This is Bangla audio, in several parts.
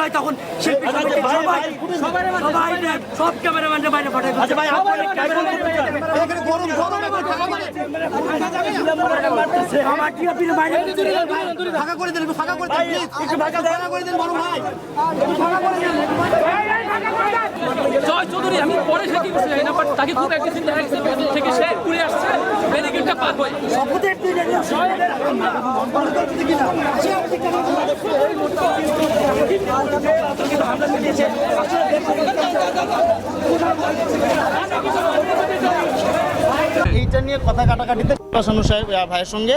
হয় তখন শিল্পী সবাই সবাই সব ক্যামেরাম্যানরা বাইরে পাঠায় আচ্ছা ভাই আমার বাইরে ফাঁকা করে দেন ফাঁকা করে দেন একটু ফাঁকা করে দেন বড় ভাই ফাঁকা করে দেন জয় চৌধুরী আমি পরে সে কি করছে জানি না বাট তাকে খুব অ্যাগ্রেসিভ দেখা গেছে থেকে সে ঘুরে আসছে। এইটা নিয়ে কথা কাটাকাটিতে সাহেব ভাইয়ের সঙ্গে।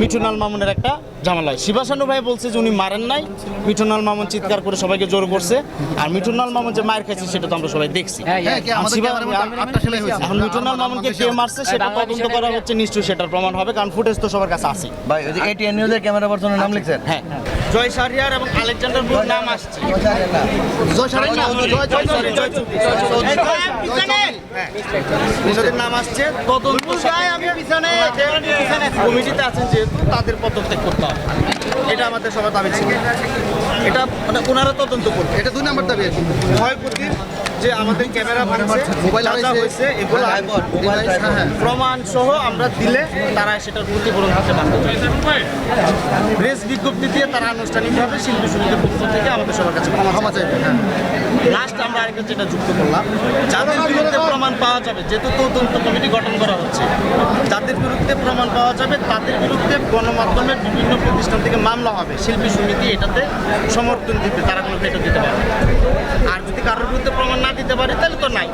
মিঠুনাল মামুনের একটা ঝামেলা হয় শিবাসানু ভাই বলছে যে উনি মারেন নাই। মিঠুনাল মামুন চিৎকার করে সবাইকে জোর করছে। আর মিঠুনাল মামুন যে মায়ের খাইছে সেটা তো আমরা সবাই দেখছি। হ্যাঁ এখন সেলাই হয়েছে। এখন মিঠুনাল মামুনকে কে মারছে সেটা তদন্ত করা হচ্ছে নিশ্চয়ই সেটার প্রমাণ হবে কারণ ফুটেজ তো সবার কাছে আছে। ভাই ওই যে এটিএন নিউজের ক্যামেরা পার্সনের নাম লিখছেন? হ্যাঁ। জয় সারিয়ার এবং আলেকজান্ডার বুর নাম আসছে। জয় সারাই না। জয় জয় জয় সরি, জয় চৌধুরী, জয় চৌধুরী। হ্যাঁ, নাম আসছে। তদন্ত কমিটিতে আছেন যেহেতু তাদের পদত্যাগ করতে হবে। এটা আমাদের সবার দাবি ছিল। এটা মানে ওনারা তদন্ত করবে। এটা দুই নম্বর দাবি আছে ক্ষয়ক্ষতির যে আমাদের ক্যামেরা ভাঙছে মোবাইল হয়েছে এগুলো হ্যাঁ, হ্যাঁ। প্রমাণ সহ আমরা দিলে তারা সেটার ক্ষতিপূরণ দিতে পারবে। প্রেস বিজ্ঞপ্তি দিয়ে তারা আনুষ্ঠানিকভাবে শিল্পী সমিতির পক্ষ থেকে আমাদের সবার কাছে ক্ষমা চাইবে। হ্যাঁ। লাস্ট আমরা আরেকটা যেটা যুক্ত করলাম যাদের বিরুদ্ধে প্রমাণ পাওয়া যাবে যেহেতু তদন্ত কমিটি গঠন করা হচ্ছে যাদের বিরুদ্ধে প্রমাণ পাওয়া যাবে তাদের বিরুদ্ধে গণমাধ্যমের বিভিন্ন প্রতিষ্ঠান থেকে মামলা হবে। শিল্পী সমিতি এটাতে সমর্থন দিবে তারা কোনো এটা দিতে কারোর বিরুদ্ধে প্রমাণ না দিতে পারি তাহলে তো নাই।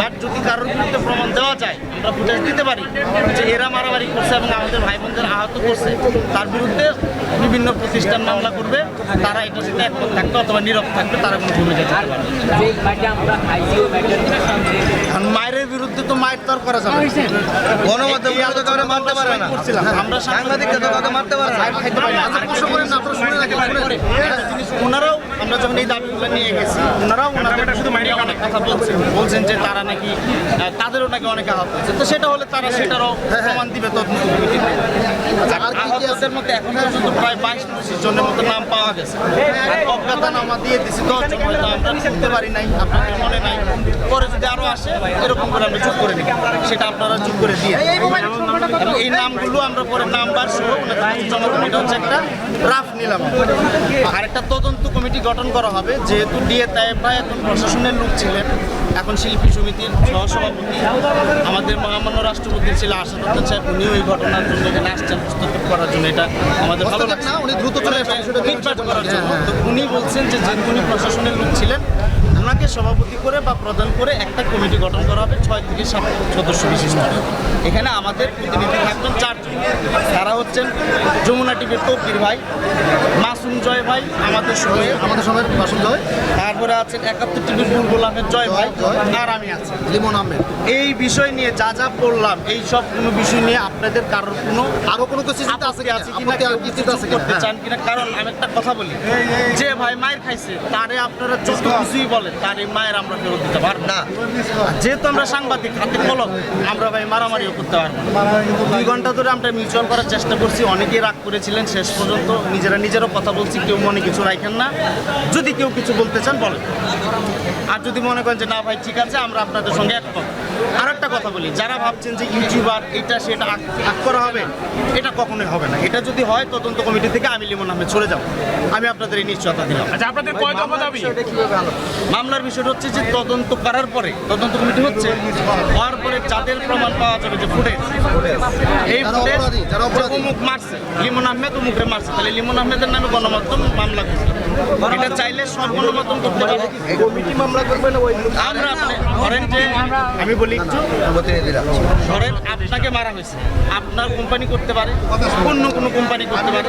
বাট যদি কারোর বিরুদ্ধে প্রমাণ দেওয়া যায় আমরা ফুটেজ দিতে পারি। যে এরা মারামারি করছে এবং আমাদের ভাই বোনদের আহত করছে তার বিরুদ্ধে বিভিন্ন প্রতিষ্ঠান মামলা করবে তারা এটা সাথে একমত থাকবে অথবা নীরব থাকবে তারা কোনো ভূমিকা মায়ের বিরুদ্ধে তো মায়ের তো আর করা যাবে। গণমাধ্যম মারতে পারে না। আমরা কাউকে মারতে পারে না। আমরা যখন এই দাবিগুলো নিয়ে গেছি ওনারাও ওনাদের শুধু অনেক কথা বলছেন। বলছেন যে তারা নাকি তাদেরও নাকি অনেক আহত হয়েছে। তো সেটা হলে তারা সেটারও প্রমাণ দিবে তদন্ত কমিটিতে আহতদের মধ্যে এখন পর্যন্ত প্রায় বাইশ পঁচিশ জনের মতো নাম পাওয়া গেছে। আর অজ্ঞাতনামা দিয়ে দিছি দশজন। হয়তো আমরা শুনতে পারি নাই আপনাদের মনে নাই। পরে যদি আরও আসে এরকম করে আমরা যোগ করে দিই সেটা আপনারা যোগ করে দিয়ে এই নামগুলো আমরা পরে নাম্বার সহ ওনাদের জমা দেবো। হচ্ছে একটা ড্রাফট নিলাম। আর একটা তদন্ত কমিটি গঠন করা হবে। যেহেতু ডিএ প্রায় এখন প্রশাসনের লোক ছিলেন এখন শিল্পী সমিতির সহসভাপতি আমাদের মহামান্য রাষ্ট্রপতি ছিল আসাদুদ্দিন সাহেব উনি ওই ঘটনার জন্য এখানে আসছেন হস্তক্ষেপ করার জন্য। এটা আমাদের ভালো লাগছে। উনি দ্রুত চলে করার জন্য। হ্যাঁ, উনি বলছেন যে যেহেতু উনি প্রশাসনের লোক ছিলেন ওনাকে সভাপতি করে বা প্রদান করে একটা কমিটি গঠন করা হবে ছয় থেকে সাত সদস্য বিশিষ্ট। এখানে আমাদের প্রতিনিধি থাকবেন চারজন। তারা হচ্ছেন যমুনা টিভির তৌকির ভাই মাসুম জয় ভাই আমাদের সঙ্গে আমাদের সময় বাসন জয়। তারপরে আছেন একাত্তর টিভির বুলবুল আহমেদ জয় ভাই আর আমি আছি। লিমন আহমেদ। এই বিষয় নিয়ে যা যা বললাম এই সব কোনো বিষয় নিয়ে আপনাদের কারোর কোনো আরও কোনো কিছু চিন্তা আছে কিনা? আছে কিনা করতে। চান কিনা? কারণ আমি একটা কথা বলি। যে ভাই মায়ের খাইছে তারে আপনারা যত কিছুই বলেন তার এই মায়ের আমরা ফেরত দিতে পারব না। যেহেতু আমরা সাংবাদিক হাতে কলম, আমরা ভাই মারামারিও করতে পারব। দুই ঘণ্টা ধরে আমরা মিউচুয়াল করার চেষ্টা করছি, অনেকেই রাগ করেছিলেন শেষ পর্যন্ত। নিজেরা নিজেরও কথা বলছি, কেউ মনে কিছু রাখেন না। যদি কেউ কিছু বলতে চান, বলেন। আর যদি মনে করেন যে, না ভাই, ঠিক আছে, আমরা আপনাদের সঙ্গে আর একটা কথা বলি যারা ভাবছেন যে ইউটিউবার এটা সেটা আগ করা হবে এটা কখনোই হবে না। এটা যদি হয় তদন্ত কমিটি থেকে আমি লিমন আহমেদ চলে যাব। আমি আপনাদের এই নিশ্চয়তা দিলাম। আচ্ছা আপনাদের কয় দফা দাবি? মামলার বিষয়টা হচ্ছে যে তদন্ত করার পরে তদন্ত কমিটি হচ্ছে হওয়ার পরে যাদের প্রমাণ পাওয়া যাবে যে ফুটেজ এই যারা ফুটেজ অপরাধী, যারা অপরাধী। অমুক মারছে লিমন আহমেদ অমুকে মারছে তাহলে লিমন আহমেদের নামে গণমাধ্যম মামলা করছে। এটা চাইলে গণমাধ্যম করতে পারে। কমিটি মামলা করবে না ওই আমরা আপনি ধরেন যে আমি বলি একটু ধরেন আপনাকে মারা হয়েছে। আপনার কোম্পানি করতে পারে অন্য কোনো কোম্পানি করতে পারে।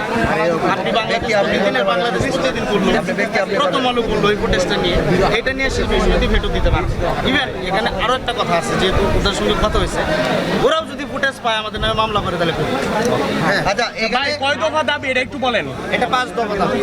আপনি বাংলাদেশ প্রতিদিনের বাংলাদেশ প্রতিদিন করল প্রথম আলো করল ওই ফুটেজটা নিয়ে। এটা নিয়ে শিল্পী সমিতি ভেটো দিতে পারে। ইভেন এখানে আরও একটা কথা আছে যেহেতু ওদের সঙ্গে কথা হয়েছে। ওরাও যদি ফুটেজ পায় আমাদের নামে মামলা করে তাহলে আচ্ছা কয় দফা দাবি? এটা একটু বলেন। এটা পাঁচ দফা দাবি।